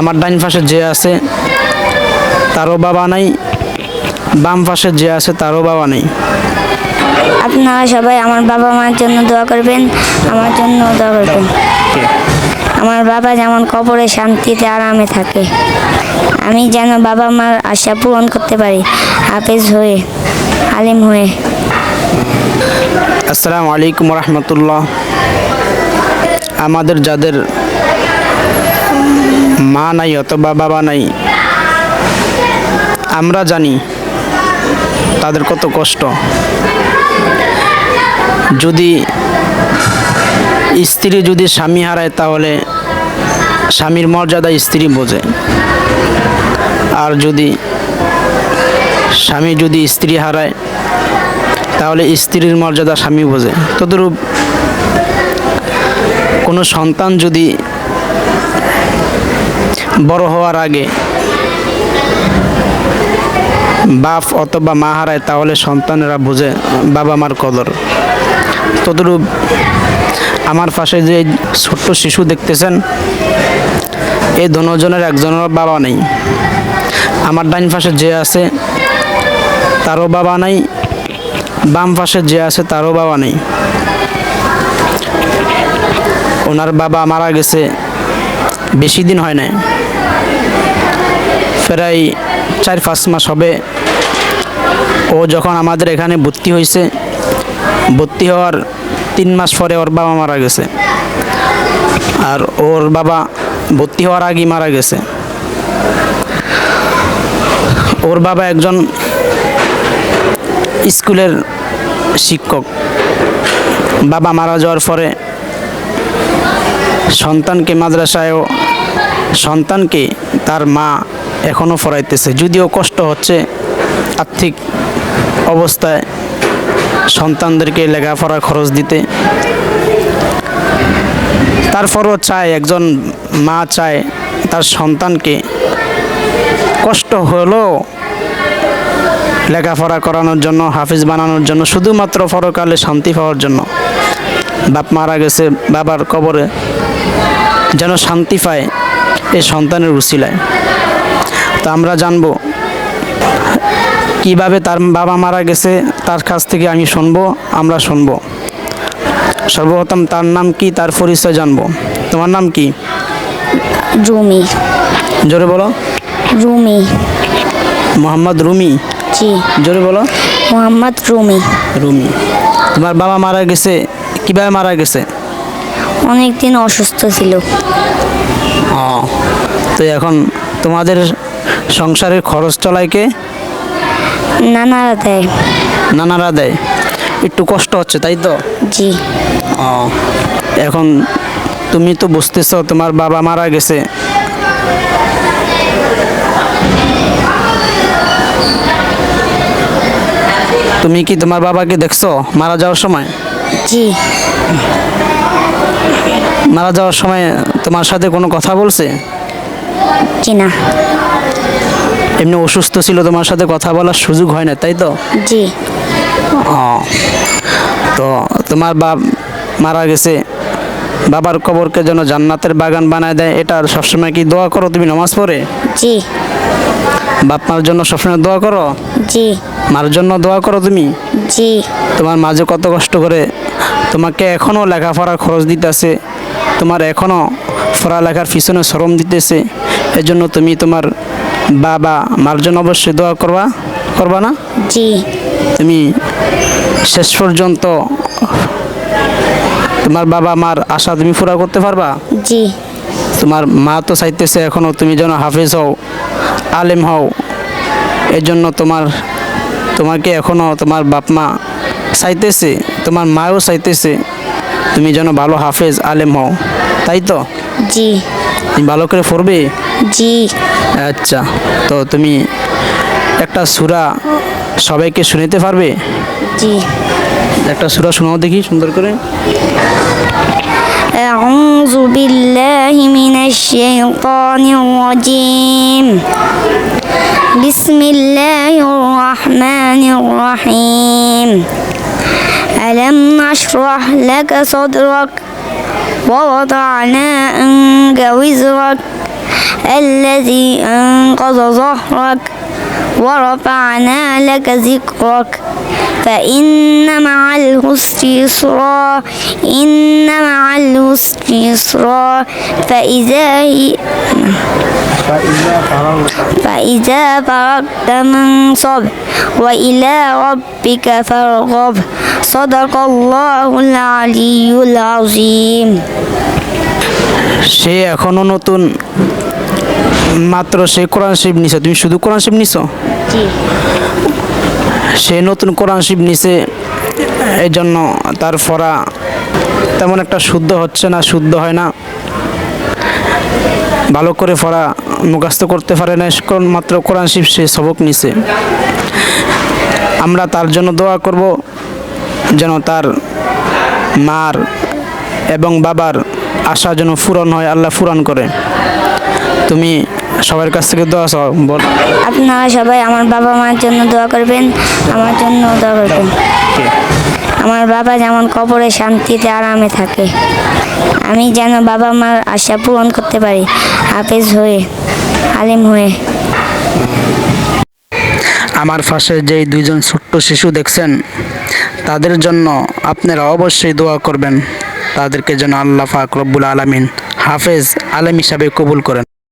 আমার ডাইন পাশে যে আছে তারও বাবা নাই। বাম পাশে যে আছে তারও বাবা নেই। আপনারা সবাই আমার বাবা মার জন্য দোয়া করবেন আমার জন্য দোয়া করবেন। আমার বাবা যেমন কবরে শান্তিতে আরামে থাকে আমি যেন বাবা মার আশা পূরণ করতে পারি হাফেজ হয়ে আলিম হয়ে। আসসালামু আলাইকুম রহমতুল্লাহ। আমাদের যাদের মা নাই অথবা বাবা নাই, আমরা জানি তাদের কত কষ্ট। যদি স্ত্রী যদি স্বামী হারায় তাহলে স্বামীর মর্যাদা স্ত্রী বোঝে। আর যদি স্বামী যদি স্ত্রী হারায় তাহলে স্ত্রীর মর্যাদা স্বামী বোঝে। তদরূপ কোনো সন্তান যদি বড় হওয়ার আগে বাপ অথবা মা হারায়, তাহলে সন্তানেরা বোঝে বাবা মার কদর। তদরূপ আমার পাশে যে ছোট্ট শিশু দেখতেছেন, এই দনোজনের একজনের বাবা নেই। আমার ডাইন পাশে যে আছে, তারও বাবা নাই। বাম পাশে যে আছে, তারও বাবা নেই। ওনার বাবা মারা গেছে, বেশি দিন হয় নাই। প্রায় চার পাঁচ মাস হবে। ও যখন আমাদের এখানে ভর্তি হয়েছে, ভর্তি হওয়ার তিন মাস পরে ওর বাবা মারা গেছে। আর ওর বাবা ভর্তি হওয়ার আগেই মারা গেছে। ওর বাবা একজন স্কুলের শিক্ষক। বাবা মারা যাওয়ার পরে সন্তানকে মাদ্রাসায়ও, সন্তানকে তার মা এখনও ফরাইতেছে। যদিও কষ্ট হচ্ছে, আর্থিক অবস্থায় সন্তানদেরকে লেখাপড়া খরচ দিতে। তারপরও চায়, একজন মা চায়, তার সন্তানকে কষ্ট হলেও লেখাপড়া করানোর জন্য, হাফিজ বানানোর জন্য, শুধুমাত্র পরকালে শান্তি পাওয়ার জন্য। বাপ মারা গেছে, বাবার কবরে যেন শান্তি পায় এই সন্তানের উচিলায়। তো আমরা জানব। কীভাবে তার বাবা মারা গেছে তার কাছ থেকে আমি শুনব আমরা শুনব। সর্বপ্রথম তার নাম কি তার পরিচয় জানব। তোমার নাম কি? রুমি। জোরে বলো। রুমি। মোহাম্মদ রুমি? জি। জোরে বলো। মোহাম্মদ রুমি। রুমি। তোমার বাবা মারা গেছে কীভাবে মারা গেছে? অনেক দিন অসুস্থ ছিল। ও তো এখন তোমাদের সংসারের খরচ চলায় কে? নানারা দেয়। নানারা দেয়। একটু কষ্ট হচ্ছে তাই তো? জি। ও এখন তুমি তো বুঝতেছ তোমার বাবা মারা গেছে। তুমি কি তোমার বাবাকে দেখছ মারা যাওয়ার সময়? জি। মারা যাওয়ার সময় তোমার সাথে কোনো কথা বলছে? জি না এমনি অসুস্থ ছিল তোমার সাথে কথা বলার সুযোগ হয় না তাই তো? জি। ও তো তোমার বাপ মারা গেছে বাবার কবরকে যেন জান্নাতের বাগান বানায় দেয় এটা সবসময় কি দোয়া করো তুমি নামাজ পড়ে? জি। বাপ মার জন্য সবসময় দোয়া করো? জি। মার জন্য দোয়া করো তুমি? জি। তোমার মাঝে কত কষ্ট করে তোমাকে এখনও লেখাপড়ার খরচ দিতেছে তোমার এখনও পড়ালেখার পিছনে শ্রম দিতেছে এজন্য তুমি তোমার বাবা মার জন্য অবশ্যই দোয়া করবা। করবা না? জি। তুমি শেষ পর্যন্ত তোমার বাবা মার আশা তুমি পুরা করতে পারবা? জি। তোমার মা তো চাইতেছে এখনও তুমি যেন হাফেজ হও আলেম হও। এর জন্য তোমার তোমাকে এখনও তোমার বাপ মা চাইতেছে তোমার মাও চাইতেছে তুমি যেন ভালো হাফেজ আলেম হও। তাই তো? জি। তুমি ভালো করে পড়বে জি আচ্ছা তো তুমি একটা সুরা সবাইকে শুনিতে পারবে জি একটা সুরা শোনাও দেখি সুন্দর করে أعوذ بالله من الشيطان الرجيم بسم الله الرحمن الرحيم ألم نشرح لك صدرك ووضعنا عنك وزرك الذي أنقض ظهرك ورفعنا لك ذكرك. فإن مع العسر يسرا إن مع العسر يسرا. فإذا هي فإذا فرغت منصب وإلى ربك فارغب صدق الله العلي العظيم সে এখনো নতুন মাত্র সে কোরআন শিব নিছে তুমি শুধু কোরআন শিব নিছো জি সে নতুন কোরআন শিব নিছে এই জন্য তার ফরা তেমন একটা শুদ্ধ হচ্ছে না শুদ্ধ হয় না ভালো করে ফরা মুখস্থ করতে পারে না মাত্র কোরআন শিব সে সবক নিছে। আমরা তার জন্য দোয়া করব যেন তার মার এবং বাবার আশা যেন পূরণ হয় আল্লাহ পূরণ করে। তুমি সবার কাছ থেকে দোয়া চাও বল। আপনারা সবাই আমার বাবা মার জন্য দোয়া করবেন আমার জন্য দোয়া করবেন। আমার বাবা যেমন কবরে শান্তিতে আরামে থাকে, আমি যেন বাবা মার আশা পূরণ করতে পারি, হাফেজ হয়ে, আলিম হয়ে। আমার পাশে যেই দুইজন ছোট্ট শিশু দেখছেন, তাদের জন্য আপনারা অবশ্যই দোয়া করবেন। তাদেরকে যেন আল্লাহ পাক রব্বুল আলমিন হাফেজ, আলেম হিসাবে কবুল করেন।